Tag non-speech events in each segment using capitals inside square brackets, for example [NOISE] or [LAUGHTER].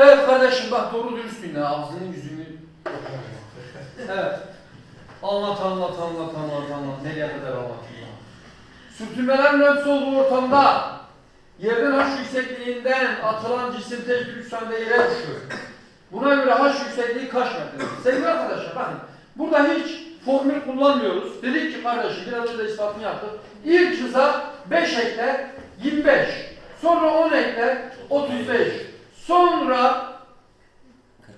Evet kardeşim bak doğru dürüst dinle ağzını yüzünü [LAUGHS] Evet. Anlat anlat anlat anlat anlat. Nereye kadar anlatayım ya? Sürtünmelerin hepsi olduğu ortamda yerden haş yüksekliğinden atılan cisim tek bir üç saniyede yere düşüyor. Buna göre haş yüksekliği kaç metredir? Sevgili arkadaşlar bakın burada hiç formül kullanmıyoruz. Dedik ki kardeşim biraz önce ispatını yaptık. İlk hıza 5 ekle 25. Sonra 10 ekle 35. Sonra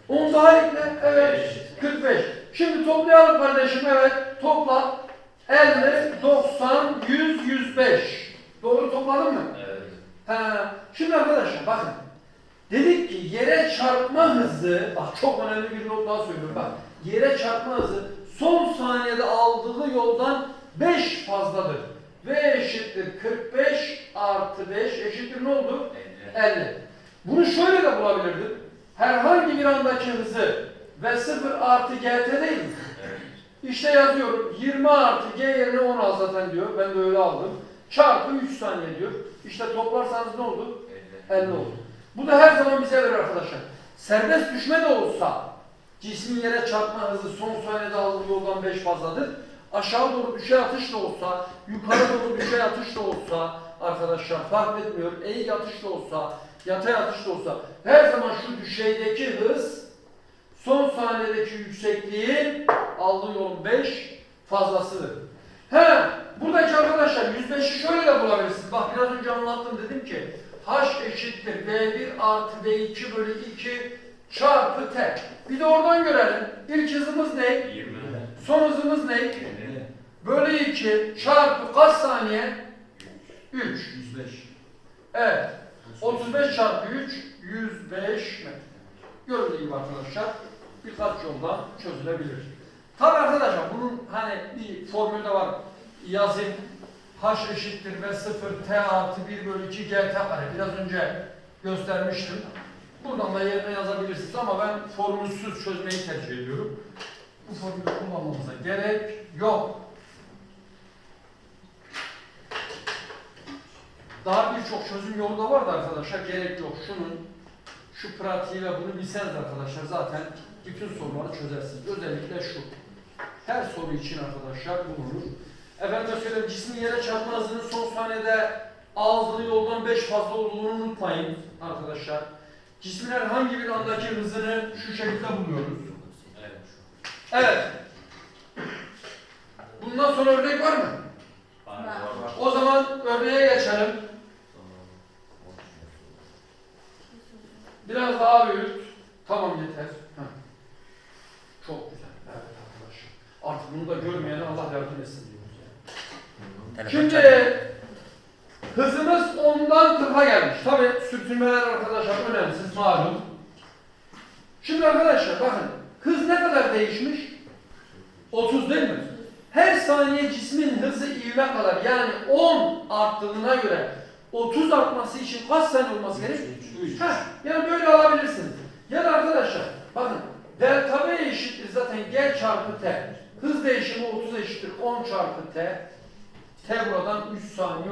10 daha ekle evet 45. Şimdi toplayalım kardeşim evet topla 50, 90, 100, 105. Doğru topladın mı? Evet. Ha, şimdi arkadaşlar bakın. Dedik ki yere çarpma hızı, bak çok önemli bir not daha söylüyorum bak. Yere çarpma hızı son saniyede aldığı yoldan 5 fazladır. V eşittir 45 artı 5 eşittir ne oldu? 50. Bunu şöyle de bulabilirdim. Herhangi bir andaki hızı ve 0 artı gt değil mi? Evet. İşte yazıyorum 20 artı g yerine 10 al zaten diyor. Ben de öyle aldım. Çarpı 3 saniye diyor. İşte toplarsanız ne oldu? 50 oldu. Bu da her zaman bize verir arkadaşlar. Serbest düşme de olsa cismin yere çarpma hızı son saniyede aldığı yoldan 5 fazladır. Aşağı doğru düşey atış da olsa, yukarı doğru düşey atış da olsa arkadaşlar fark etmiyor. Eğik atış da olsa, yatay atış da olsa her zaman şu düşeydeki hız son saniyedeki yüksekliğin aldığı yolun 5 fazlasıdır. He, buradaki arkadaşlar 105'i şöyle de bulabilirsiniz. Bak biraz önce anlattım dedim ki h eşittir v1 artı v2 bölü 2 çarpı t. Bir de oradan görelim. İlk hızımız ne? 20. Son hızımız ne? Bölü 2 çarpı kaç saniye? 3. 105. Evet. 35 çarpı 3 105 metre. Gördüğünüz gibi arkadaşlar birkaç yoldan çözülebilir. Tabi arkadaşlar bunun hani bir formülü de var. Yazayım. H eşittir ve 0 T artı 1 bölü 2 GT kare. Biraz önce göstermiştim. Buradan da yerine yazabilirsiniz ama ben formülsüz çözmeyi tercih ediyorum. Bu formülü kullanmamıza gerek yok. Daha birçok çözüm yolu da var da arkadaşlar gerek yok. Şunun şu pratiği ve bunu bilseniz arkadaşlar zaten bütün soruları çözersiniz. Özellikle şu. Her soru için arkadaşlar bulunur. Efendim söyleyeyim cismin yere çarpma hızının son saniyede aldığı yoldan 5 fazla olduğunu unutmayın arkadaşlar. Cismin herhangi bir andaki hızını şu şekilde buluyoruz. Evet. Evet. Bundan sonra örnek var mı? Var. Var. O zaman örneğe geçelim. Biraz daha büyüt. Tamam yeter. Heh. Çok güzel. Evet arkadaşlar. Artık bunu da görmeyene Allah yardım etsin diyoruz. yani. Şimdi hızımız 10'dan 40'a gelmiş. Tabi sürtünmeler arkadaşlar önemsiz malum. Şimdi arkadaşlar bakın hız ne kadar değişmiş? 30 değil mi? Her saniye cismin hızı ivme kadar yani 10 arttığına göre 30 artması için kaç saniye olması gerek? Heh, yani böyle alabilirsiniz. Ya da arkadaşlar bakın delta V eşittir zaten G çarpı T. Hız değişimi 30 eşittir 10 çarpı T. T buradan 3 saniye